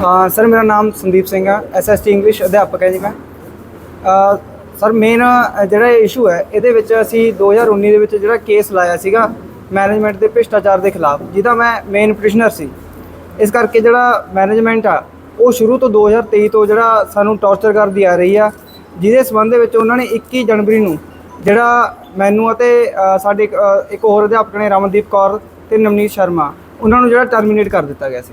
Sir ਮੇਰਾ ਨਾਮ ਸੰਦੀਪ ਸਿੰਘ ਆ ਐਸਐਸਟੀ ਇੰਗਲਿਸ਼ ਅਧਿਆਪਕ ਹੈ ਜੀ ਮੈਂ। ਸਰ ਮੇਨ ਜਿਹੜਾ ਇਸ਼ੂ ਹੈ ਇਹਦੇ ਵਿੱਚ ਅਸੀਂ 2019 ਦੇ ਵਿੱਚ ਜਿਹੜਾ ਕੇਸ ਲਾਇਆ ਸੀਗਾ ਮੈਨੇਜਮੈਂਟ ਦੇ ਭ੍ਰਿਸ਼ਟਾਚਾਰ ਦੇ ਖਿਲਾਫ ਜਿਹਦਾ ਮੈਂ ਮੇਨ ਪ੍ਰਿਸ਼ਨਰ ਸੀ। ਇਸ ਕਰਕੇ ਜਿਹੜਾ ਮੈਨੇਜਮੈਂਟ ਆ ਉਹ ਸ਼ੁਰੂ ਤੋਂ 2023 ਤੋਂ ਜਿਹੜਾ ਸਾਨੂੰ ਟੌਰਚਰ ਕਰਦੀ ਆ ਰਹੀ ਆ ਜਿਹਦੇ ਸਬੰਧ ਦੇ ਵਿੱਚ ਉਹਨਾਂ ਨੇ 21 ਜਨਵਰੀ ਨੂੰ ਜਿਹੜਾ ਮੈਨੂੰ ਅਤੇ ਸਾਡੇ ਇੱਕ, ਹੋਰ ਅਧਿਆਪਕ ਨੇ ਰਮਨਦੀਪ ਕੌਰ ਤੇ ਨਵਨੀਤ ਸ਼ਰਮਾ ਉਹਨਾਂ ਨੂੰ ਜਿਹੜਾ ਟਰਮੀਨੇਟ ਕਰ ਦਿੱਤਾ ਗਿਆ ਸੀ।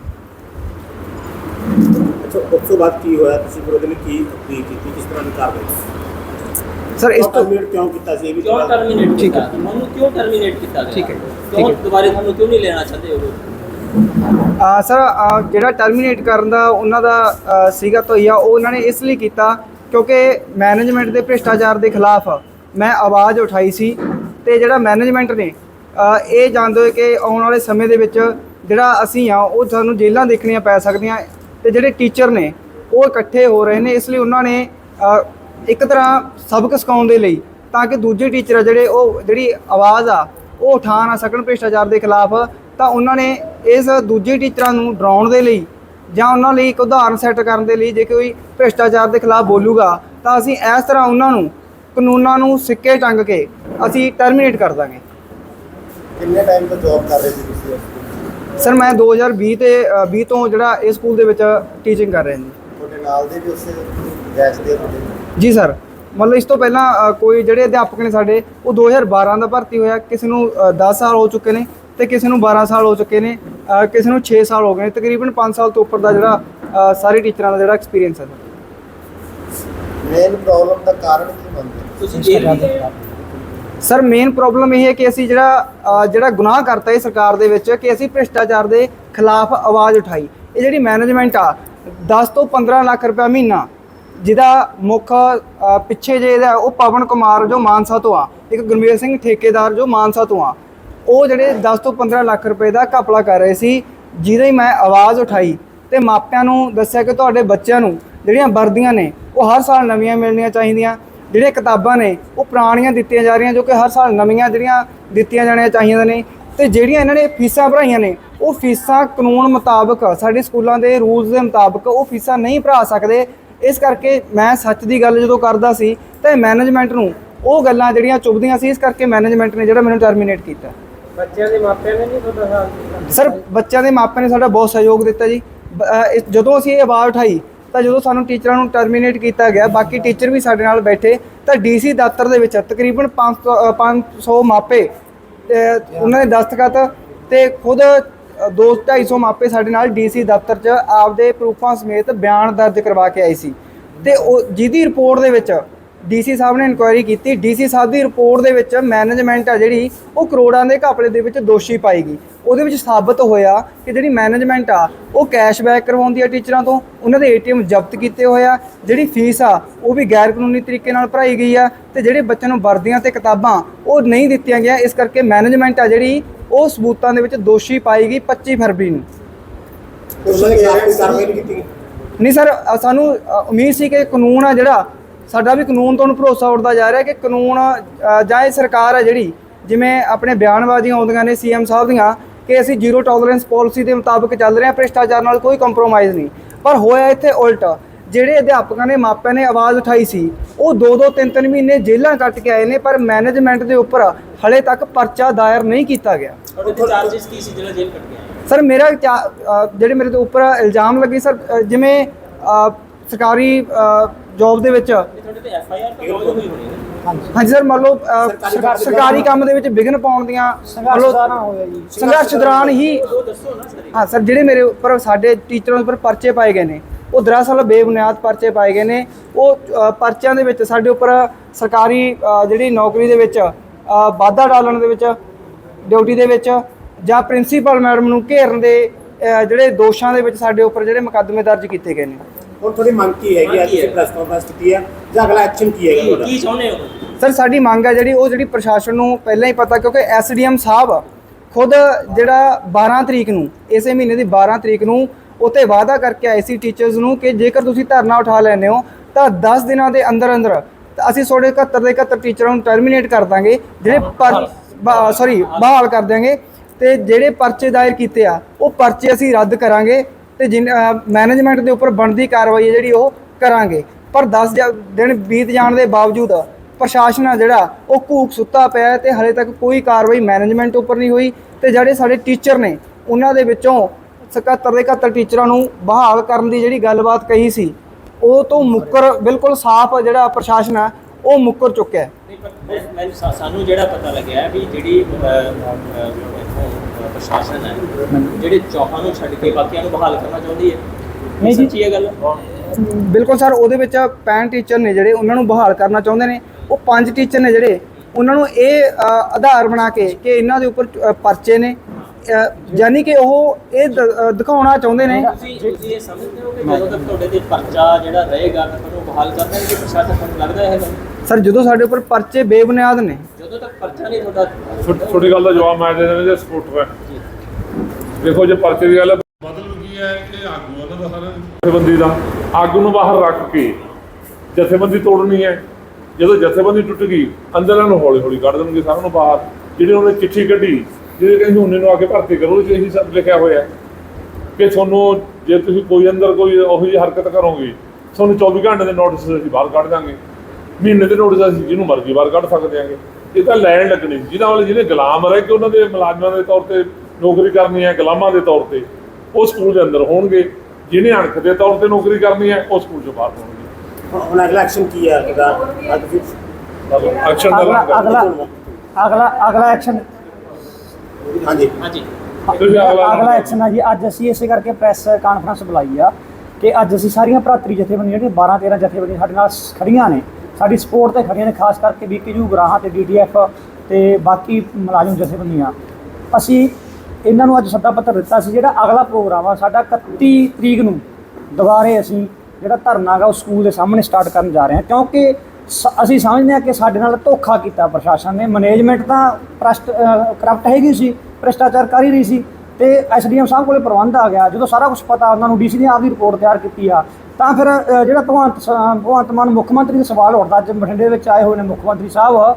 ਉਸ ਤੋਂ ਬਾਅਦ ਕੀ ਹੋਇਆ? ਤੁਸੀਂ ਫਿਰ ਉਹਦੇ ਲਈ ਕੀ ਅਪੀਲ ਕੀਤੀ? ਕਿਸ ਤਰ੍ਹਾਂ ਦੀ ਕਾਰਵਾਈ? ਸਰ ਇਸ ਤੋਂ ਟਰਮੀਨੇਟ ਕਿਉਂ ਕੀਤਾ ਸੀ? ਇਹ ਵੀ ਕਿਉਂ ਥੋੜ੍ਹਾ- ਟਰਮੀਨੇਟ ਠੀਕ ਕੀਤਾ ਹੈ। ਤੁਹਾਨੂੰ ਕਿਉਂ ਟਰਮੀਨੇਟ ਕੀਤਾ ਗਿਆ? ਠੀਕ ਹੈ, ਠੀਕ ਕਿਉਂ ਹੈ। ਦੁਬਾਰੇ ਤੁਹਾਨੂੰ ਕਿਉਂ ਨਹੀਂ ਲੈਣਾ ਚਾਹਤੇ ਹੋ ਅ, ਸਰ ਅ, ਜਿਹੜਾ ਟਰਮੀਨੇਟ ਕਰਨ ਦਾ ਉਹਨਾਂ ਦਾ ਅ, ਸੀਗਾ ਤੋਈਆ ਉਹ ਉਹਨਾਂ ਨੇ ਇਸ ਲਈ ਕੀਤਾ ਕਿਉਂਕਿ ਮੈਨੇਜਮੈਂਟ ਦੇ ਭ੍ਰਿਸ਼ਟਾਚਾਰ ਦੇ ਖਿਲਾਫ ਮੈਂ ਆਵਾਜ਼ ਉਠਾਈ ਸੀ ਤੇ ਜਿਹੜਾ ਮੈਨੇਜਮੈਂਟ ਨੇ ਅ, ਇਹ ਜਾਣਦੇ ਹੋਏ ਕਿ ਆਉਣ ਵਾਲੇ ਸਮੇਂ ਦੇ ਵਿੱਚ ਜਿਹੜਾ ਅਸੀਂ ਆ ਉਹ ਸਾਨੂੰ ਜੇਲ੍ਹਾਂ ਦੇਖਣੀਆਂ ਪੈ ਸਕਦੀਆਂ। ਤੇ ਜਿਹੜੇ ਟੀਚਰ ਨੇ, ਉਹ ਇਕੱਠੇ ਹੋ ਰਹੇ ਨੇ, ਇਸ ਲਈ ਉਹਨਾਂ ਨੇ ਇੱਕ ਤਰ੍ਹਾਂ ਸਬਕ ਸਿਖਾਉਣ ਦੇ ਲਈ ਤਾਂ ਕਿ ਦੂਜੇ ਟੀਚਰ ਜਿਹੜੇ ਉਹ, ਜਿਹੜੀ ਆਵਾਜ਼ ਆ, ਉਹ ਉਠਾ ਨਾ ਸਕਣ ਭ੍ਰਿਸ਼ਟਾਚਾਰ ਦੇ ਖਿਲਾਫ ਤਾਂ ਉਹਨਾਂ ਨੇ ਇਸ ਦੂਜੇ ਟੀਚਰਾਂ ਨੂੰ ਡਰਾਉਣ ਦੇ ਲਈ ਜਾਂ ਉਹਨਾਂ ਲਈ ਇੱਕ ਉਦਾਹਰਨ ਸੈੱਟ ਕਰਨ ਦੇ ਲਈ ਜੇ ਕੋਈ ਭ੍ਰਿਸ਼ਟਾਚਾਰ ਦੇ ਖਿਲਾਫ ਬੋਲੂਗਾ ਤਾਂ ਅਸੀਂ ਇਸ ਤਰ੍ਹਾਂ ਉਹਨਾਂ ਨੂੰ ਕਾਨੂੰਨਾਂ ਨੂੰ ਸਿੱਕੇ ਟੰਗ ਕੇ ਅਸੀਂ ਟਰਮੀਨੇਟ ਕਰ ਦਾਂਗੇ। ਕਿੰਨੇ ਟਾਈਮ ਤੋਂ ਜੌਬ ਕਰ ਰਹੇ ਸੀ ਤੁਸੀਂ? ਸਰ ਮੈਂ 2020 ਤੇ ਅ, 20 ਤੋਂ ਜਿਹੜਾ ਇਸ ਸਕੂਲ ਦੇ ਵਿੱਚ ਟੀਚਿੰਗ ਕਰ ਰਿਹਾ ਜੀ ਤੁਹਾਡੇ ਨਾਲ ਦੇ ਵੀ ਉਸੇ ਬੈਚ ਦੇ ਤੁਹਾਡੇ ਜੀ ਸਰ ਮਤਲਬ ਇਸ ਤੋਂ ਪਹਿਲਾਂ ਅ, ਕੋਈ ਜਿਹੜੇ ਅਧਿਆਪਕ ਨੇ ਸਾਡੇ ਉਹ 2012 ਦਾ ਭਰਤੀ ਹੋਇਆ ਕਿਸੇ ਨੂੰ ਅ, 10 ਸਾਲ ਹੋ ਚੁੱਕੇ ਨੇ ਤੇ ਕਿਸੇ ਨੂੰ 12 ਸਾਲ ਹੋ ਚੁੱਕੇ ਨੇ ਅ, ਕਿਸੇ ਨੂੰ 6 ਸਾਲ ਹੋ ਗਏ ਨੇ ਤਕਰੀਬਨ 5 ਸਾਲ ਤੋਂ ਉੱਪਰ ਦਾ ਜਿਹੜਾ ਅ, ਸਾਰੇ ਟੀਚਰਾਂ ਦਾ ਜਿਹੜਾ ਐਕਸਪੀਰੀਅੰਸ ਹੈ ਮੇਨ ਪ੍ਰੋਬਲਮ ਦਾ ਕਾਰਨ ਕੀ ਮੰਨਦੇ ਹੋ? ਤੁਸੀਂ ਜੇਲ੍ਹ ਵੀ? ਸਰ ਮੇਨ ਪ੍ਰੋਬਲਮ ਇਹ ਹੈ ਕਿ ਅਸੀਂ ਜਿਹੜਾ ਜਿਹੜਾ ਗੁਨਾਹ ਕਰਤਾ ਹੈ ਸਰਕਾਰ ਦੇ ਵਿੱਚ ਕਿ ਅਸੀਂ ਭ੍ਰਿਸ਼ਟਾਚਾਰ ਦੇ ਖਿਲਾਫ ਆਵਾਜ਼ ਉਠਾਈ। ਇਹ ਜਿਹੜੀ ਮੈਨੇਜਮੈਂਟ ਆ 10 ਤੋਂ 15 ਲੱਖ ਰੁਪਏ ਮਹੀਨਾ, ਜਿਹਦਾ ਮੁੱਖ ਪਿੱਛੇ ਜੇ ਇਹਦਾ ਉਹ ਪਵਨ ਕੁਮਾਰ ਜੋ ਮਾਨਸਾ ਤੋਂ ਆ, ਇੱਕ ਗੁਰਮੇਲ ਸਿੰਘ ਠੇਕੇਦਾਰ ਜੋ ਮਾਨਸਾ ਤੋਂ ਆ, ਉਹ ਜਿਹੜੇ 10 ਤੋਂ 15 ਲੱਖ ਰੁਪਏ ਦਾ ਘਪਲਾ ਕਰ ਰਹੇ ਸੀ, ਜਿਹਦੇ ਮੈਂ ਆਵਾਜ਼ ਉਠਾਈ ਤੇ ਮਾਪਿਆਂ ਨੂੰ ਦੱਸਿਆ ਕਿ ਤੁਹਾਡੇ ਬੱਚਿਆਂ ਨੂੰ ਜਿਹੜੀਆਂ ਵਰਦੀਆਂ ਨੇ, ਉਹ ਹਰ ਸਾਲ ਨਵੀਆਂ ਮਿਲਣੀਆਂ ਚਾਹੀਦੀਆਂ। ਜਿਹੜੀਆਂ ਕਿਤਾਬਾਂ ਨੇ ਉਹ ਪੁਰਾਣੀਆਂ ਦਿੱਤੀਆਂ ਜਾ ਰਹੀਆਂ ਜੋ ਕਿ ਹਰ ਸਾਲ ਨਵੀਆਂ ਜਿਹੜੀਆਂ ਦਿੱਤੀਆਂ ਜਾਣੀਆਂ ਚਾਹੀਦੀਆਂ ਨੇ। ਤੇ ਜਿਹੜੀਆਂ ਇਹਨਾਂ ਨੇ ਫੀਸਾਂ ਭਰਾਈਆਂ ਨੇ ਉਹ ਫੀਸਾਂ ਕਾਨੂੰਨ ਮੁਤਾਬਕ ਸਾਡੇ ਸਕੂਲਾਂ ਦੇ ਰੂਲਸ ਦੇ ਮੁਤਾਬਕ ਉਹ ਫੀਸਾਂ ਨਹੀਂ ਭਰਾ ਸਕਦੇ। ਇਸ ਕਰਕੇ ਮੈਂ ਸੱਚ ਦੀ ਗੱਲ ਜਦੋਂ ਕਰਦਾ ਸੀ ਤਾਂ ਮੈਨੇਜਮੈਂਟ ਨੂੰ ਉਹ ਗੱਲਾਂ ਜਿਹੜੀਆਂ ਚੁਭਦੀਆਂ ਸੀ ਇਸ ਕਰਕੇ ਮੈਨੇਜਮੈਂਟ ਨੇ ਜਿਹੜਾ ਮੈਨੂੰ ਟਰਮੀਨੇਟ ਕੀਤਾ। ਬੱਚਿਆਂ ਦੇ ਮਾਪਿਆਂ ਨੇ ਨਹੀਂ ਤੁਹਾਡਾ ਸਾਥ ਦਿੱਤਾ? ਸਰ ਬੱਚਿਆਂ ਦੇ ਮਾਪਿਆਂ ਨੇ ਸਾਡਾ ਬਹੁਤ ਸਹਿਯੋਗ ਦਿੱਤਾ ਜੀ। ਜਦੋਂ ਅਸੀਂ ਇਹ ਆਵਾਜ਼ ਉਠਾਈ ਤਾਂ ਜਦੋਂ ਸਾਨੂੰ ਟੀਚਰਾਂ ਨੂੰ ਟਰਮੀਨੇਟ ਕੀਤਾ ਗਿਆ, ਬਾਕੀ ਟੀਚਰ ਵੀ ਸਾਡੇ ਨਾਲ ਬੈਠੇ, ਤਾਂ ਡੀਸੀ ਦਫ਼ਤਰ ਦੇ ਵਿੱਚ ਤਕਰੀਬਨ 500 ਅਹ 500 ਮਾਪੇ ਉਹਨਾਂ ਦੇ ਦਸਤਖਤ ਤੇ ਖੁਦ 2 250 ਮਾਪੇ ਸਾਡੇ ਨਾਲ ਡੀਸੀ ਦਫ਼ਤਰ 'ਚ ਆਪਦੇ ਪ੍ਰੂਫਾਂ ਸਮੇਤ ਬਿਆਨ ਦਰਜ ਕਰਵਾ ਕੇ ਆਏ ਸੀ। ਤੇ ਉਹ ਜਿਹਦੀ ਰਿਪੋਰਟ ਦੇ ਵਿੱਚ ਡੀਸੀ ਸਾਹਿਬ ਨੇ ਇਨਕੁਆਇਰੀ ਕੀਤੀ। ਡੀਸੀ ਸਾਹਿਬ ਦੀ ਰਿਪੋਰਟ ਦੇ ਵਿੱਚ ਮੈਨੇਜਮੈਂਟ ਆ ਜਿਹੜੀ ਉਹ ਕਰੋੜਾਂ ਦੇ ਘਪਲੇ ਦੇ ਵਿੱਚ ਦੋਸ਼ੀ ਪਾਏਗੀ ਉਹਦੇ ਵਿੱਚ ਸਾਬਤ ਹੋਇਆ ਕਿ ਜਿਹੜੀ ਮੈਨੇਜਮੈਂਟ ਆ ਉਹ ਕੈਸ਼ਬੈਕ ਕਰਵਾਉਂਦੀ ਆ ਟੀਚਰਾਂ ਤੋਂ। ਉਹਨਾਂ ਦੇ ਏਟੀਐਮ ਜ਼ਬਤ ਕੀਤੇ ਹੋਏ ਆ। ਜਿਹੜੀ ਫੀਸ ਆ ਉਹ ਵੀ ਗੈਰ ਕਾਨੂੰਨੀ ਤਰੀਕੇ ਨਾਲ ਭਰਾਈ ਗਈ ਆ ਤੇ ਜਿਹੜੇ ਬੱਚਿਆਂ ਨੂੰ ਵਰਦੀਆਂ ਤੇ ਕਿਤਾਬਾਂ ਉਹ ਨਹੀਂ ਦਿੱਤੀਆਂ ਗਿਆ ਇਸ ਕਰਕੇ ਮੈਨੇਜਮੈਂਟ ਆ ਜਿਹੜੀ ਉਹ ਸਬੂਤਾਂ ਦੇ ਵਿੱਚ ਦੋਸ਼ੀ ਪਾਏਗੀ 25 ਫਰਵਰੀ ਨੂੰ। ਨਹੀਂ ਕੀਤੀ ਗਈ? ਨਹੀਂ ਸਰ ਸਾਨੂੰ ਉਮੀਦ ਸੀ ਕਿ ਕਾਨੂੰਨ ਆ ਜਿਹੜਾ ਸਾਡਾ ਵੀ ਕਾਨੂੰਨ ਤੋਂ ਭਰੋਸਾ ਉੱਠਦਾ ਜਾ ਰਿਹਾ ਕਿ ਕਾਨੂੰਨ ਜਾਂ ਇਹ ਸਰਕਾਰ ਹੈ ਜਿਹੜੀ ਜਿਵੇਂ ਆਪਣੇ ਬਿਆਨਬਾਜ਼ੀਆਂ ਆਉਂਦੀਆਂ ਨੇ ਸੀਐਮ ਸਾਹਿਬ ਦੀਆਂ ਕਿ ਅਸੀਂ ਜ਼ੀਰੋ ਟੋਲਰੈਂਸ ਪਾਲਿਸੀ ਦੇ ਮੁਤਾਬਕ ਚੱਲ ਰਹੇ ਹਾਂ ਭ੍ਰਿਸ਼ਟਾਚਾਰ ਨਾਲ ਕੋਈ ਕੰਪਰੋਮਾਈਜ਼ ਨਹੀਂ। ਪਰ ਹੋਇਆ ਇੱਥੇ ਉਲਟ ਜਿਹੜੇ ਅਧਿਆਪਕਾਂ ਨੇ ਮਾਪਿਆਂ ਨੇ ਆਵਾਜ਼ ਉਠਾਈ ਸੀ ਉਹ ਦੋ ਦੋ ਤਿੰਨ ਤਿੰਨ ਮਹੀਨੇ ਜੇਲ੍ਹਾਂ ਕੱਟ ਕੇ ਆਏ ਨੇ ਪਰ ਮੈਨੇਜਮੈਂਟ ਦੇ ਉੱਪਰ ਹਲੇ ਤੱਕ ਪਰਚਾ ਦਾਇਰ ਨਹੀਂ ਕੀਤਾ ਗਿਆ। ਤੁਹਾਡੇ ਤੇ ਚਾਰजेस ਕੀ ਸੀ ਜਿਹੜਾ ਜੇਲ੍ਹ ਕੱਟ ਗਿਆ? ਸਰ ਮੇਰਾ ਜਿਹੜੇ ਮੇਰੇ ਤੇ ਉੱਪਰ ਇਲਜ਼ਾਮ ਲੱਗੇ ਸਰ ਜਿਵੇਂ ਸਰਕਾਰੀ ਜੌਬ ਦੇ ਵਿੱਚ। ਹਾਂਜੀ ਸਰ ਮੰਨ ਲਓ ਸਰਕਾਰੀ ਕੰਮ ਦੇ ਵਿੱਚ ਵਿਘਨ ਪਾਉਣ ਦੀਆਂ ਮੰਨ ਲਓ ਸੰਘਰਸ਼ ਦੌਰਾਨ ਹੀ ਹਾਂ ਸਰ ਜਿਹੜੇ ਮੇਰੇ ਉੱਪਰ ਸਾਡੇ ਟੀਚਰਾਂ ਉੱਪਰ ਪਰਚੇ ਪਾਏ ਗਏ ਨੇ ਉਹ ਦਰਅਸਲ ਬੇਬੁਨਿਆਦ ਪਰਚੇ ਪਾਏ ਗਏ ਨੇ। ਉਹ ਅ, ਪਰਚਿਆਂ ਦੇ ਵਿੱਚ ਸਾਡੇ ਉੱਪਰ ਸਰਕਾਰੀ ਅ, ਜਿਹੜੀ ਨੌਕਰੀ ਦੇ ਵਿੱਚ ਅ, ਵਾਧਾ ਡਾਲਣ ਦੇ ਵਿੱਚ ਡਿਊਟੀ ਦੇ ਵਿੱਚ ਜਾਂ ਪ੍ਰਿੰਸੀਪਲ ਮੈਡਮ ਨੂੰ ਘੇਰਨ ਦੇ ਅ, ਜਿਹੜੇ ਦੋਸ਼ਾਂ ਦੇ ਵਿੱਚ ਸਾਡੇ ਉੱਪਰ ਜਿਹੜੇ ਮੁਕੱਦਮੇ ਦਰਜ ਕੀਤੇ ਗਏ ਨੇ। ਹੁਣ ਤੁਹਾਡੀ ਮੰਗ ਕੀ ਹੈਗੀ? ਅੱਜ ਤੁਸੀਂ? ਪ੍ਰੈਸ ਕਾਨਫਰੰਸ ਕੀਤੀ ਹੈ। ਜਾਂ ਅਗਲਾ ਐਕਸ਼ਨ ਕੀ ਹੈਗਾ ਕੀ ਤੁਹਾਡਾ? ਕੀ ਚਾਹੁੰਦੇ ਹੋ ਸਰ ਸਾਡੀ ਮੰਗ ਹੈ ਜਿਹੜੀ ਉਹ ਜਿਹੜੀ ਪ੍ਰਸ਼ਾਸਨ ਨੂੰ ਪਹਿਲਾਂ ਹੀ ਪਤਾ ਕਿਉਂਕਿ ਐਸਡੀਐਮ ਸਾਹਿਬ ਖੁਦ ਜਿਹੜਾ 12 ਤਰੀਕ ਨੂੰ ਇਸੇ ਮਹੀਨੇ ਦੀ 12 ਤਰੀਕ ਨੂੰ ਉਤੇ ਵਾਅਦਾ ਕਰਕੇ ਆਏ ਸੀ ਟੀਚਰਸ ਨੂੰ ਕਿ ਜੇਕਰ ਤੁਸੀਂ ਧਰਨਾ ਉਠਾ ਲੈਂਦੇ ਹੋ ਤਾਂ 10 ਦਿਨਾਂ ਦੇ ਅੰਦਰ ਅੰਦਰ ਅਸੀਂ ਤੁਹਾਡੇ 71 ਦੇ 71 ਟੀਚਰਾਂ ਨੂੰ ਟਰਮੀਨੇਟ ਕਰ ਦਾਂਗੇ ਜਿਹੜੇ ਪਰ ਸੌਰੀ ਬਹਾਲ ਕਰ ਦਾਂਗੇ ਤੇ ਜਿਹੜੇ ਪਰਚੇ ਦਾਇਰ ਕੀਤੇ ਆ ਉਹ ਪਰਚੇ ਅਸੀਂ ਰੱਦ ਕਰਾਂਗੇ ਤੇ ਮੈਨੇਜਮੈਂਟ ਦੇ ਉੱਪਰ ਬਣਦੀ ਕਾਰਵਾਈ ਹੈ ਜਿਹੜੀ ਉਹ ਕਰਾਂਗੇ। ਪਰ 10 ਦਿਨ ਬੀਤ ਜਾਣ ਦੇ ਬਾਵਜੂਦ ਪ੍ਰਸ਼ਾਸਨ ਆ ਜਿਹੜਾ, ਉਹ ਘੂਕ ਸੁੱਤਾ ਪਿਆ ਹੈ ਤੇ ਹਲੇ ਤੱਕ ਕੋਈ ਕਾਰਵਾਈ ਮੈਨੇਜਮੈਂਟ ਉੱਪਰ ਨਹੀਂ ਹੋਈ ਤੇ ਜਿਹੜੇ ਸਾਡੇ ਟੀਚਰ ਨੇ, ਉਹਨਾਂ ਦੇ ਵਿੱਚੋਂ 77 ਦੇ 71 ਟੀਚਰਾਂ ਨੂੰ ਬਹਾਲ ਕਰਨ ਦੀ ਜਿਹੜੀ ਗੱਲਬਾਤ ਕਹੀ ਸੀ, ਉਹ ਤੋਂ ਮੁੱਕਰ ਬਿਲਕੁਲ ਸਾਫ਼ ਜਿਹੜਾ ਪ੍ਰਸ਼ਾਸਨ ਆ, ਉਹ ਮੁੱਕਰ ਚੁੱਕਿਆ ਹੈ। ਸਾਨੂੰ ਜਿਹੜਾ ਪਤਾ ਲੱਗਿਆ ਵੀ ਜਿਹੜੀ ਪ੍ਰਸ਼ਾਸਨ ਹੈ। ਜਿਹੜੇ ਚੌਹਾਂ ਨੂੰ ਛੱਡ ਕੇ ਬਾਕੀਆਂ ਨੂੰ ਬਹਾਲ ਕਰਨਾ ਚਾਹੁੰਦੀ ਹੈ? ਨਹੀਂ ਜੀ। ਸੱਚੀ ਇਹ ਗੱਲ? ਬਿਲਕੁਲ ਸਰ ਉਹਦੇ ਵਿੱਚ 65 ਟੀਚਰ ਨੇ ਜਿਹੜੇ ਉਹਨਾਂ ਨੂੰ ਬਹਾਲ ਕਰਨਾ ਚਾਹੁੰਦੇ ਨੇ। ਉਹ ਪੰਜ ਟੀਚਰ ਨੇ ਜਿਹੜੇ ਉਹਨਾਂ ਨੂੰ ਇਹ ਆਧਾਰ ਬਣਾ ਕੇ ਕਿ ਇਹਨਾਂ ਦੇ ਉੱਪਰ ਪਰਚੇ ਨੇ। ਯਾਨੀ ਕਿ ਉਹ ਇਹ ਦ- ਅ, ਦਿਖਾਉਣਾ ਚਾਹੁੰਦੇ ਨੇ। ਤੁਸੀਂ ਤੁਸੀਂ ਇਹ ਸਮਝਦੇ ਹੋ ਕਿ ਜਦੋਂ ਤੱਕ ਤੁਹਾਡੇ ਤੇ ਪਰਚਾ ਜਿਹੜਾ ਰਹੇਗਾ ਤਾਂ ਤੁਹਾਨੂੰ ਬਹਾਲ ਕਰ ਦੇਣਗੇ? ਪ੍ਰਸ਼ਾਸਨ ਤੁਹਾਨੂੰ ਲੱਗਦਾ ਹੈ ਸਰ ਜਦੋਂ ਸਾਡੇ ਉੱਪਰ ਪਰਚੇ ਬੇਬੁਨਿਆਦ ਨੇ। ਜਦੋਂ ਤੱਕ ਪਰਚਾ ਨਹੀਂ ਤੁਹਾਡਾ ਛੋਟੀ ਛੋਟੀ ਗੱਲ ਦਾ ਜਵਾਬ ਮੈਂ ਦੇ ਦੇਣਾ ਜੇ ਸਪੋਰਟਰ ਹੈ। ਦੇਖੋ ਜੇ ਪਰਚੇ ਦੀ ਗੱਲ ਹੈ ਕੀ ਕਿ ਦਾ ਜਥੇਬੰਦੀ ਦਾ। ਆਗੂ ਨੂੰ ਬਾਹਰ ਰੱਖ ਕੇ ਜਥੇਬੰਦੀ ਤੋੜਨੀ ਹੈ। ਜਦੋਂ ਜਥੇਬੰਦੀ ਟੁੱਟ ਗਈ ਅੰਦਰਾਂ ਨੂੰ ਹੌਲੀ ਹੌਲੀ ਕੱਢ ਦੇਣਗੇ ਸਾਰਿਆਂ ਨੂੰ ਬਾਹਰ। ਜਿਹੜੇ ਉਹਨੇ ਚਿੱਠੀ ਕੱਢੀ ਜਿਹਦੇ ਕਹਿੰਦੇ ਉਹਨੇ ਨੂੰ ਆ ਕੇ ਭਰਤੀ ਕਰੋ ਜੇ ਇਹੀ ਸਭ ਲਿਖਿਆ ਹੋਇਆ ਹੈ ਕਿ ਤੁਹਾਨੂੰ ਜੇ ਤੁਸੀਂ ਕੋਈ ਅੰਦਰ ਕੋਈ ਉਹੋ ਜਿਹੀ ਹਰਕਤ ਕਰੋਗੇ ਤੁਹਾਨੂੰ 24 ਘੰਟੇ ਦੇ ਨੋਟਿਸ ਅਸੀਂ ਬਾਹਰ ਕੱਢ ਦਾਂਗੇ। ਮਹੀਨੇ ਦੇ ਨੋਟਿਸ ਅਸੀਂ ਜਿਹਨੂੰ ਮਰਜ਼ੀ ਬਾਹਰ ਕੱਢ ਸਕਦੇ ਆਂਗੇ ਇਹ ਤਾਂ ਲੈਣ ਲੱਗਣੀ। ਜਿਹਨਾਂ ਵਾਲੇ ਜਿਹਨੇ ਗੁਲਾਮ ਰਹਿ ਕੇ ਉਹਨਾਂ ਦੇ ਮੁਲਾਜ਼ਮਾਂ ਦੇ ਤੌਰ ਤੇ ਨੌਕਰੀ ਕਰਨੀ ਹੈ ਗੁਲਾਮਾਂ ਦੇ ਤੌਰ ਤੇ ਉਹ ਸਕੂਲ ਦੇ ਅੰਦਰ ਹੋਣਗੇ। ਜਿਹਨੇ ਅਣਖ ਦੇ ਤੌਰ ਤੇ ਨੌਕਰੀ ਕਰਨੀ ਹੈ ਉਹ ਸਕੂਲ ਚੋਂ ਬਾਹਰ ਹੋਣਗੇ। ਹੁਣ- ਹੁਣ ਅਗਲਾ ਐਕਸ਼ਨ ਕੀ ਹੈ? ਐਕਸ਼ਨ ਅਗਲਾ ਅਗਲਾ ਅਗਲਾ ਐਕਸ਼ਨ ਹਾਂਜੀ। ਹਾਂਜੀ। ਅਗਲਾ- ਐਕਸ਼ਨ ਹੈ ਜੀ। ਅੱਜ ਅਸੀਂ ਇਸੇ ਕਰਕੇ ਪ੍ਰੈਸ ਕਾਨਫਰੰਸ ਬੁਲਾਈ ਆ ਕਿ ਅੱਜ ਅਸੀਂ ਸਾਰੀਆਂ ਭਰਾਤਰੀ ਜਥੇਬੰਦੀਆਂ ਜਿਹੜੀਆਂ 12 13 ਜਥੇਬੰਦੀਆਂ ਸਾਡੇ ਨਾਲ ਖੜੀਆਂ ਨੇ ਸਾਡੀ ਸਪੋਰਟ ਤੇ ਖੜੀਆਂ ਨੇ ਖਾਸ ਕਰਕੇ ਬੀਕੇਯੂ ਗਰਾਹਾਂ ਤੇ ਡੀਟੀਐਫ ਤੇ ਬਾਕੀ ਮੁਲਾਜ਼ਮ ਜਥੇਬੰਦੀਆਂ। ਅਸੀਂ ਇਹਨਾਂ ਨੂੰ ਅੱਜ ਸੱਦਾ ਪੱਤਰ ਦਿੱਤਾ ਸੀ ਜਿਹੜਾ ਅਗਲਾ ਪ੍ਰੋਗਰਾਮ ਆ ਸਾਡਾ 31 ਤਰੀਕ ਨੂੰ ਦੁਬਾਰੇ ਅਸੀਂ ਜਿਹੜਾ ਧਰਨਾ ਗਾ ਉਹ ਸਕੂਲ ਦੇ ਸਾਹਮਣੇ ਸਟਾਰਟ ਕਰਨ ਜਾ ਰਹੇ ਹਾਂ। ਕਿਉਂਕਿ ਸ- ਅਸੀਂ ਸਮਝਦੇ ਹਾਂ ਕਿ ਸਾਡੇ ਨਾਲ ਧੋਖਾ ਕੀਤਾ ਪ੍ਰਸ਼ਾਸਨ ਨੇ। ਮੈਨੇਜਮੈਂਟ ਤਾਂ ਪ੍ਰਸ਼ਟ ਕਰਪਟ ਹੈਗੀ ਸੀ ਭ੍ਰਿਸ਼ਟਾਚਾਰ ਕਰ ਹੀ ਰਹੀ ਸੀ ਤੇ ਐਸਡੀਐਮ ਸਾਹਿਬ ਕੋਲੇ ਪ੍ਰਬੰਧ ਆ ਗਿਆ। ਜਦੋਂ ਸਾਰਾ ਕੁਝ ਪਤਾ ਉਹਨਾਂ ਨੂੰ ਡੀਸੀ ਨੇ ਆਪਦੀ ਰਿਪੋਰਟ ਤਿਆਰ ਕੀਤੀ ਆ ਤਾਂ ਫਿਰ ਅ, ਜਿਹੜਾ ਭਗਵੰਤ ਸ- ਭਗਵੰਤ ਮਾਨ ਮੁੱਖ ਮੰਤਰੀ ਦਾ ਸਵਾਲ ਉੱਠਦਾ ਅੱਜ ਬਠਿੰਡੇ ਵਿੱਚ ਆਏ ਹੋਏ ਨੇ ਮੁੱਖ ਮੰਤਰੀ ਸਾਹਿਬ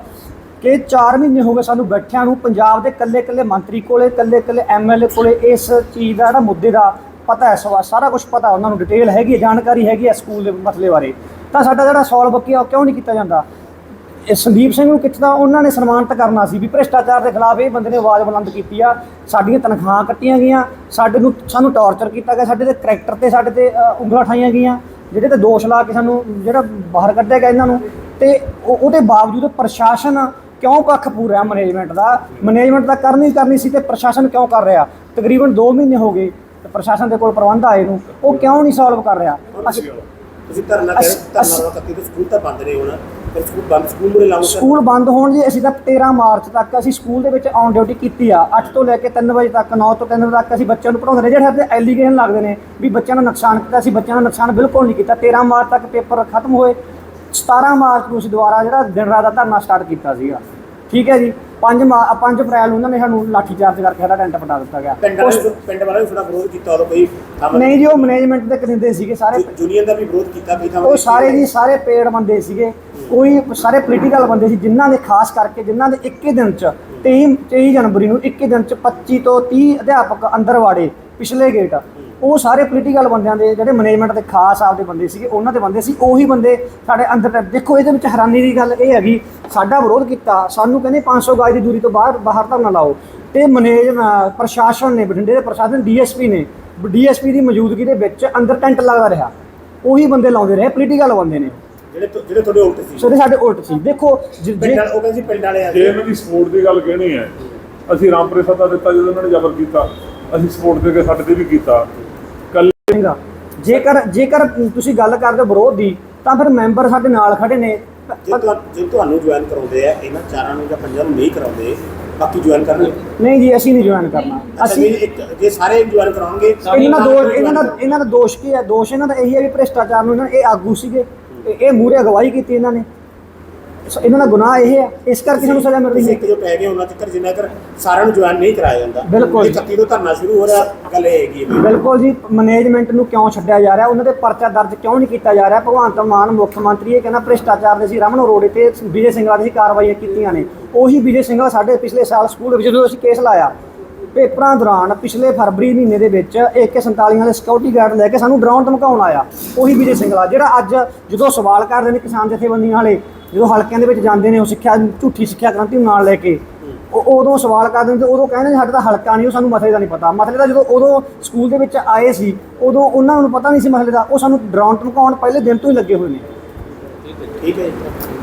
ਕਿ 4 ਮਹੀਨੇ ਹੋ ਗਏ ਸਾਨੂੰ ਬੈਠਿਆਂ ਨੂੰ ਪੰਜਾਬ ਦੇ ਕੱਲੇ-ਕੱਲੇ ਮੰਤਰੀ ਕੋਲੇ ਕੱਲੇ-ਕੱਲੇ ਐਮਐਲਏ ਕੋਲੇ ਇਸ ਚੀਜ਼ ਦਾ ਜਿਹੜਾ ਮੁੱਦੇ ਦਾ ਪਤਾ ਹੈ ਸਵਾ ਸਾਰਾ ਕੁਝ ਪਤਾ ਉਹਨਾਂ ਨੂੰ ਡਿਟੇਲ ਹੈਗੀ ਹੈ ਜਾਣਕਾਰੀ ਹੈਗੀ ਹੈ ਸਕੂਲ ਦੇ ਮਸਲੇ ਬਾਰੇ। ਤਾਂ ਸਾਡਾ ਜਿਹੜਾ ਸੋਲਵ ਕੀ ਉਹ ਕਿਉਂ ਨਹੀਂ ਕੀਤਾ ਜਾਂਦਾ? ਇਹ ਸੰਦੀਪ ਸਿੰਘ ਨੂੰ ਕਿੱਥੇ ਦਾ ਉਹਨਾਂ ਨੇ ਸਨਮਾਨਿਤ ਕਰਨਾ ਸੀ ਵੀ ਭ੍ਰਿਸ਼ਟਾਚਾਰ ਦੇ ਖਿਲਾਫ ਇਹ ਬੰਦੇ ਨੇ ਆਵਾਜ਼ ਬੁਲੰਦ ਕੀਤੀ ਆ, ਸਾਡੀਆਂ ਤਨਖਾਹਾਂ ਕੱਟੀਆਂ ਗਈਆਂ, ਸਾਡੇ ਨੂੰ, ਸਾਨੂੰ ਟੌਰਚਰ ਕੀਤਾ ਗਿਆ, ਸਾਡੇ ਦੇ ਕਰੈਕਟਰ ਤੇ ਸਾਡੇ ਤੇ ਉਂਗਲਾਂ ਠਾਈਆਂ ਗਈਆਂ, ਜਿਹੜੇ ਤੇ ਦੋਸ਼ ਲਾ ਕੇ ਸਾਨੂੰ ਜਿਹੜਾ ਬਾਹਰ ਕੱਢਿਆ ਗਿਆ ਇਹਨਾਂ ਨੂੰ, ਤੇ ਉਹਦੇ ਬਾਵਜੂਦ ਪ੍ਰਸ਼ਾਸਨ ਕਿਉਂ ਪੱਖ ਪੂਰ ਰਿਹਾ ਮੈਨੇਜਮੈਂਟ ਦਾ? ਮੈਨੇਜਮੈਂਟ ਦਾ ਕਰਨੀ ਕਰਨੀ ਸੀ ਤੇ ਪ੍ਰਸ਼ਾਸਨ ਕਿਉਂ ਕਰ ਰਿਹਾ? ਤਕਰੀਬਨ 2 ਮਹੀਨੇ ਹੋ ਗਏ ਤੇ ਪ੍ਰਸ਼ਾਸਨ ਦੇ ਕੋਲ ਪ੍ਰਬੰਧ ਆਏ ਨੂੰ, ਉਹ ਕਿਉਂ ਨਹੀਂ ਸੋਲਵ ਕਰ ਰਿਹਾ? ਤੁਸੀਂ ਧਰਨਾ ਕਰ ਅਸ- ਧਰਨਾ ਅਸ- ਲਗਾ ਕੱਤੀ ਤੇ ਸਕੂਲ ਤਾਂ ਬੰਦ ਨੇ ਹੁਣ। ਫਿਰ ਸਕੂਲ ਬੰਦ ਸਕੂਲ ਮੁਰੇ ਲਾਉਂਗੇ ਸਕੂਲ ਬੰਦ ਹੋਣ ਜੀ ਅਸੀਂ ਤਾਂ 13 ਮਾਰਚ ਤੱਕ ਅਸੀਂ ਸਕੂਲ ਦੇ ਵਿੱਚ ਔਨ ਡਿਊਟੀ ਕੀਤੀ ਆ। 8 ਤੋਂ ਲੈ ਕੇ 3 ਵਜੇ ਤੱਕ 9 ਤੋਂ 3 ਵਜੇ ਤੱਕ ਅਸੀਂ ਬੱਚਿਆਂ ਨੂੰ ਪੜਾਉਂਦੇ ਰਹੇ। ਜਿਹੜੇ ਸਾਡੇ ਐਲੀਗੇਸ਼ਨ ਲੱਗਦੇ ਨੇ ਵੀ ਬੱਚਿਆਂ ਨੂੰ ਨੁਕਸਾਨ ਕੀਤਾ ਅਸੀਂ ਬੱਚਿਆਂ ਨੂੰ ਨੁਕਸਾਨ ਬਿਲਕੁਲ ਨਹੀਂ ਕੀਤਾ। 13 ਮਾਰਚ ਤੱਕ ਪੇਪਰ ਖਤਮ ਹੋਏ। 17 ਮਾਰਚ ਨੂੰ ਅਸੀਂ ਦੁਬਾਰਾ ਜਿਹੜਾ ਦਿਨ ਰਾਤ ਦਾ ਧਰਨਾ ਸਟਾਰਟ ਕੀਤਾ ਸੀਗਾ। ਠੀਕ ਹੈ ਜੀ? 5 5 ਅਪ੍ਰੈਲ ਨੂੰ ਉਹਨਾਂ ਨੇ ਸਾਨੂੰ ਲਾਠੀ ਚਾਰਜ ਕਰਕੇ ਸਾਡਾ ਟੈਂਟ ਪਟਾ ਦਿੱਤਾ ਗਿਆ। ਪਿੰਡ ਵਾਲੇ ਵੀ- ਪਿੰਡ ਵਾਲੇ ਵੀ ਥੋੜਾ ਵਿਰੋਧ ਕੀਤਾ ਉਦੋਂ ਕੋਈ ਨਹੀਂ ਜੀ ਉਹ ਮੈਨੇਜਮੈਂਟ ਦੇ ਕਰਿੰਦੇ ਸੀਗੇ ਸਾਰੇ। ਯੂਨੀਅਨ ਦਾ ਵੀ ਵਿਰੋਧ ਕੀਤਾ ਵੀ ਤਾਂ ਉਹ ਸਾਰੇ ਜੀ ਸਾਰੇ ਪੇੜ ਬੰਦੇ ਸੀਗੇ। ਕੋਈ ਸਾਰੇ ਪੋਲੀਟੀਕਲ ਬੰਦੇ ਸੀ ਜਿਨ੍ਹਾਂ ਦੇ ਖਾਸ ਕਰਕੇ ਜਿਨ੍ਹਾਂ ਦੇ 21 ਦਿਨ ਚ 23 23 ਜਨਵਰੀ ਨੂੰ 21 ਦਿਨ ਚ 25 ਤੋਂ 30 ਅਧਿਆਪਕ ਅੰਦਰ ਵਾੜੇ ਪਿਛਲੇ ਗੇਟ ਉਹ ਸਾਰੇ ਪੋਲੀਟੀਕਲ ਬੰਦਿਆਂ ਦੇ ਜਿਹੜੇ ਮੈਨੇਜਮੈਂਟ ਦੇ ਖਾਸ ਆਪਦੇ ਬੰਦੇ ਸੀਗੇ ਉਹਨਾਂ ਦੇ ਬੰਦੇ ਸੀ ਉਹੀ ਬੰਦੇ ਸਾਡੇ ਅੰਦਰ ਦੇਖੋ ਇਹਦੇ ਵਿੱਚ ਹੈਰਾਨੀ ਦੀ ਗੱਲ ਇਹ ਹੈਗੀ ਸਾਡਾ ਵਿਰੋਧ ਕੀਤਾ ਸਾਨੂੰ ਕਹਿੰਦੇ 500 ਗਜ ਦੀ ਦੂਰੀ ਤੋਂ ਬਾਹਰ ਬਾਹਰ ਧਰਨਾ ਲਾਓ। ਤੇ ਮੈਨੇਜ ਪ੍ਰਸ਼ਾਸਨ ਨੇ ਬਠਿੰਡੇ ਦੇ ਪ੍ਰਸ਼ਾਸਨ ਡੀਐਸਪੀ ਨੇ ਡੀਐਸਪੀ ਦੀ ਮੌਜੂਦਗੀ ਦੇ ਵਿੱਚ ਅੰਦਰ ਟੈਂਟ ਲੱਗਦਾ ਰਿਹਾ। ਉਹੀ ਬੰਦੇ ਲਾਉਂਦੇ ਰਹੇ ਪੋਲੀਟੀਕਲ ਬੰਦੇ ਨੇ। ਜਿਹੜੇ ਤੁ- ਜਿਹੜੇ ਤੁਹਾਡੇ ਉਲਟ ਸੀ। ਸਾਡੇ ਉਲਟ ਸੀ। ਦੇਖੋ ਜ- ਉਹ ਕਹਿੰਦੇ ਸੀ ਪਿੰਡ ਵਾਲੇ ਆ ਜੇ ਇਹਨਾਂ ਦੀ ਸਪੋਰਟ ਦੀ ਗੱਲ ਕਹਿਣੀ ਹੈ ਅਸੀਂ ਰਾਮਪੁਰੇ ਸੱਦਾ ਦਿੱਤਾ ਜਦੋਂ ਉਹਨਾਂ ਨੇ ਜ਼ਬਰ ਕੀਤਾ ਅਸੀਂ ਸਪੋਰਟ ਦੇ ਕੇ ਸਾਡੇ ਤੇ ਵੀ ਕੀਤਾ। ਕੱਲ ਹੈਗਾ ਜੇਕਰ ਜੇਕਰ ਤੁਸੀਂ ਗੱਲ ਕਰਦੇ ਹੋ ਵਿਰੋਧ ਦੀ ਤਾਂ ਫਿਰ ਮੈਂਬਰ ਸਾਡੇ ਨਾਲ ਖੜੇ ਨੇ। ਜੇ ਤੁਹਾ- ਜੇ ਤੁਹਾਨੂੰ ਜੁਆਇਨ ਕਰਾਉਂਦੇ ਆ ਇਹਨਾਂ ਚਾਰਾਂ ਨੂੰ ਜਾਂ ਪੰਜਾਂ ਨੂੰ ਨਹੀਂ ਕਰਾਉਂਦੇ ਬਾਕੀ ਜੁਆਇਨ ਕਰਨਗੇ? ਨਹੀਂ ਜੀ ਅਸੀਂ ਨਹੀਂ ਜੁਆਇਨ ਕਰਨਾ। ਅਸੀਂ ਜੇ ਇੱਕ ਜੇ ਸਾਰੇ ਜੁਆਇਨ ਕਰਾਉਣਗੇ ਇਹਨਾਂ ਦਾ ਦੋਸ਼ ਇਹਨਾਂ ਦਾ ਇਹਨਾਂ ਦਾ ਦੋਸ਼ ਕੀ ਹੈ? ਦੋਸ਼ ਇਹਨਾਂ ਦਾ ਇਹੀ ਹੈ ਵੀ ਭ੍ਰਿਸ਼ਟਾਚਾਰ ਨੂੰ ਇਹਨਾਂ ਇਹ ਆਗੂ ਸੀਗੇ ਇਹ ਮੂਰੇ ਅਗਵਾਈ ਕੀਤੀ ਇਹਨਾਂ ਨੇ। ਸੋ ਇਹਨਾਂ ਦਾ ਗੁਨਾਹ ਇਹ ਹੈ ਇਸ ਕਰਕੇ ਸਾਨੂੰ ਸਜ਼ਾ ਮਿਲ ਰਹੀ ਹੈ ਜੋ ਪੈ ਗਏ ਉਹਨਾਂ ਤੱਕ ਜਿੰਨਾ ਕਰ ਸਾਰਿਆਂ ਨੂੰ ਜੁਆਇਨ ਨਹੀਂ ਕਰਾਇਆ ਜਾਂਦਾ। ਬਿਲਕੁਲ। ਜੇ। 31 ਤੋਂ ਧਰਨਾ ਸ਼ੁਰੂ ਹੋ ਰਿਹਾ ਗੱਲ ਇਹ ਹੈਗੀ ਬਿਲਕੁਲ ਜੀ ਮੈਨੇਜਮੈਂਟ ਨੂੰ ਕਿਉਂ ਛੱਡਿਆ ਜਾ ਰਿਹਾ? ਉਹਨਾਂ ਦੇ ਪਰਚਾ ਦਰਜ ਕਿਉਂ ਨਹੀਂ ਕੀਤਾ ਜਾ ਰਿਹਾ? ਭਗਵੰਤ ਮਾਨ ਮੁੱਖ ਮੰਤਰੀ ਇਹ ਕਹਿੰਦਾ ਭ੍ਰਿਸ਼ਟਾਚਾਰ ਦੇ ਸੀ ਰਮਨ ਅਰੋੜੇ ਤੇ ਵਿਜੇ ਸਿੰਘਲਾ ਦੀ ਕਾਰਵਾਈਆਂ ਕੀਤੀਆਂ ਨੇ। ਉਹੀ ਵਿਜੇ ਸਿੰਘਲਾ ਸਾਡੇ ਪਿਛਲੇ ਸਾਲ ਸਕੂਲ ਵਿੱਚ ਜਦੋਂ ਅਸੀਂ ਕੇਸ ਲਾਇਆ ਪੇਪਰਾਂ ਦੌਰਾਨ ਪਿਛਲੇ ਫਰਵਰੀ ਮਹੀਨੇ ਦੇ ਵਿੱਚ AK47 ਵਾਲੇ ਸਿਕਿਉਰਿਟੀ ਗਾਰਡ ਲੈ ਕੇ ਸਾਨੂੰ ਡਰਾਉਣ ਧਮਕਾਉਣ ਆਇਆ। ਉਹੀ ਵਿਜੇ ਸਿੰਗਲਾ, ਜਿਹੜਾ ਅੱਜ ਜਦੋਂ ਸਵਾਲ ਕਰਦੇ ਨੇ ਕਿਸਾਨ ਜਥੇਬੰਦੀਆਂ ਵਾਲੇ, ਜਦੋਂ ਹਲਕਿਆਂ ਦੇ ਵਿੱਚ ਜਾਂਦੇ ਨੇ ਉਹ ਸਿੱਖਿਆ, ਝੂਠੀ ਸਿੱਖਿਆ ਕ੍ਰਾਂਤੀ ਨੂੰ ਨਾਲ ਲੈ ਕੇ, ਉਹ ਉਦੋਂ ਸਵਾਲ ਕਰਦੇ ਨੇ ਤੇ ਉਦੋਂ ਕਹਿੰਦੇ ਨੇ, ਸਾਡਾ ਤਾਂ ਹਲਕਾ ਨਹੀਂ, ਉਹ ਸਾਨੂੰ ਮਸਲੇ ਦਾ ਨਹੀਂ ਪਤਾ। ਮਸਲੇ ਦਾ ਜਦੋਂ ਉਦੋਂ ਸਕੂਲ ਦੇ ਵਿੱਚ ਆਏ ਸੀ, ਉਦੋਂ ਉਹਨਾਂ ਨੂੰ ਪਤਾ ਨਹੀਂ ਸੀ ਮਸਲੇ ਦਾ, ਉਹ ਸਾਨੂੰ ਡਰਾਉਣ ਧਮਕਾਉਣ ਪਹਿਲੇ ਦਿਨ ਤੋਂ ਹੀ ਲੱਗੇ ਹੋਏ ਨੇ। ਠੀਕ ਹੈ ਜੀ।